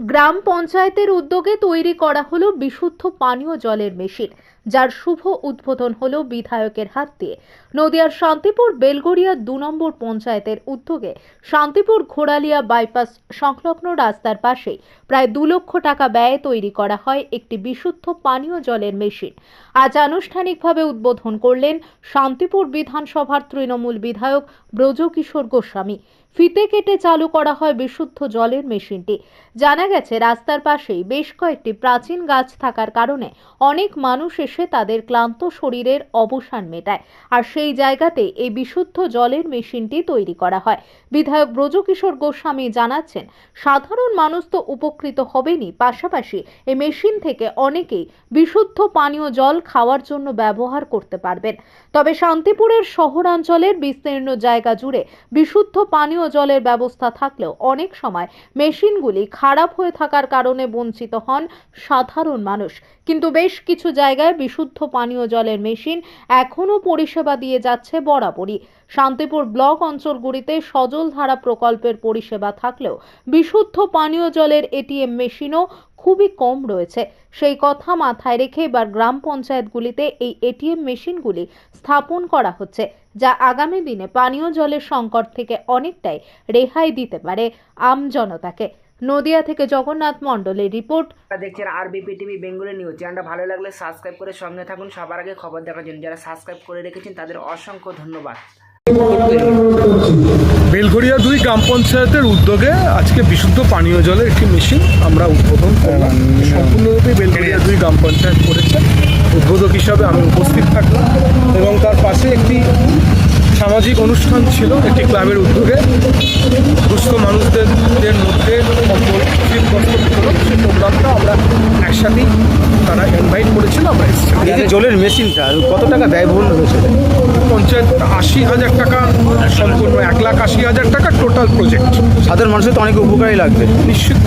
গ্রাম পঞ্চায়েতের উদ্যোগে তৈরি করা হলো বিশুদ্ধ পানীয় জলের মেশিন, যার শুভ উদ্বোধন হলো বিধায়কের হাত দিয়ে। নদিয়ার শান্তিপুর বেলগড়িয়া দু নম্বর পঞ্চায়েতের উদ্যোগে শান্তিপুর ঘোড়ালিয়া বাইপাস সংলগ্ন রাস্তার পাশে প্রায় দু লক্ষ টাকা ব্যয়ে তৈরি করা হয় একটি বিশুদ্ধ পানীয় জলের মেশিন। আজ আনুষ্ঠানিকভাবে উদ্বোধন করলেন শান্তিপুর বিধানসভার তৃণমূল বিধায়ক ব্রজকিশোর গোস্বামী। ফিতে কেটে চালু করা হয় বিশুদ্ধ জলের মেশিনটি। জানা গেছে, রাস্তার পাশেই বেশ কয়েকটি প্রাচীন গাছ থাকার কারণে অনেক মানুষ এসে তাদের ক্লান্ত শরীরের অবসান মেটায়। আর সেই জায়গাতে এই বিশুদ্ধ জলের মেশিনটি তৈরি করা হয়। বিধায়ক ব্রজকিশোর গোস্বামী জানাচ্ছেন, সাধারণ মানুষ তো উপকৃত হবেনই। পাশাপাশি এই মেশিন থেকে অনেকেই বিশুদ্ধ পানীয় জল খাওয়ার জন্য ব্যবহার করতে পারবেন। তবে শান্তিপুরের শহরাঞ্চলের বিস্তীর্ণ জায়গা জুড়ে বিশুদ্ধ পানীয় জলের ব্যবস্থা থাকলেও অনেক সময় মেশিনগুলি খারাপ হয়ে থাকার কারণে বঞ্চিত হন সাধারণ মানুষ। কিন্তু বেশ কিছু জায়গায় বিশুদ্ধ পানীয় জলের মেশিন এখনও পরিষেবা দিয়ে যাচ্ছে বরাবরই। শান্তিপুর ব্লক অঞ্চলগুলিতে সজলধারা প্রকল্পের পরিষেবা থাকলেও বিশুদ্ধ পানীয় জলের এটিএম মেশিনও খুবই কম রয়েছে। সেই কথা মাথায় রেখে এবার গ্রাম পঞ্চায়েতগুলিতে এই এটিএম মেশিনগুলি স্থাপন করা হচ্ছে, যা আগামী দিনে পানীয় জলের সংকট থেকে অনেকটাই রেহাই দিতে পারে আম জনতাকে। নদিয়া থেকে জগন্নাথ মণ্ডলের রিপোর্ট। আপনারা আর আরবিপি টিভি বেঙ্গলি নিউজ। চ্যানেলটা ভালো লাগলে সাবস্ক্রাইব করে সঙ্গে থাকুন। সবার আগে খবর দেখার জন্য যারা সাবস্ক্রাইব করে রেখেছেন তাদের অসংখ্য ধন্যবাদ। বেলঘরিয়া দুই গ্রাম পঞ্চায়েতের উদ্যোগে আজকে বিশুদ্ধ পানীয় জলের একটি মেশিন আমরা উদ্বোধন করলাম। সম্পূর্ণরূপে বেলঘরিয়া দুই গ্রাম পঞ্চায়েত করেছে। উদ্বোধক হিসাবে আমি উপস্থিত থাকলাম এবং তার পাশে একটি সামাজিক অনুষ্ঠান ছিল, একটি ক্লাবের উদ্যোগে। দুস্থ মানুষদের মধ্যে সেই প্রোগ্রামটা আমরা একসাথেই তারা ইনভাইট করেছিল, আমরা জলের মেশিনটা, কত টাকা ব্যয়বহুল হয়েছে? আশি হাজার টাকা সম্পূর্ণ এক লাখ আশি হাজার টাকা টোটাল প্রজেক্ট সাধারণ মানুষের তো অনেক উপকারই লাগবে। নিশ্চিত।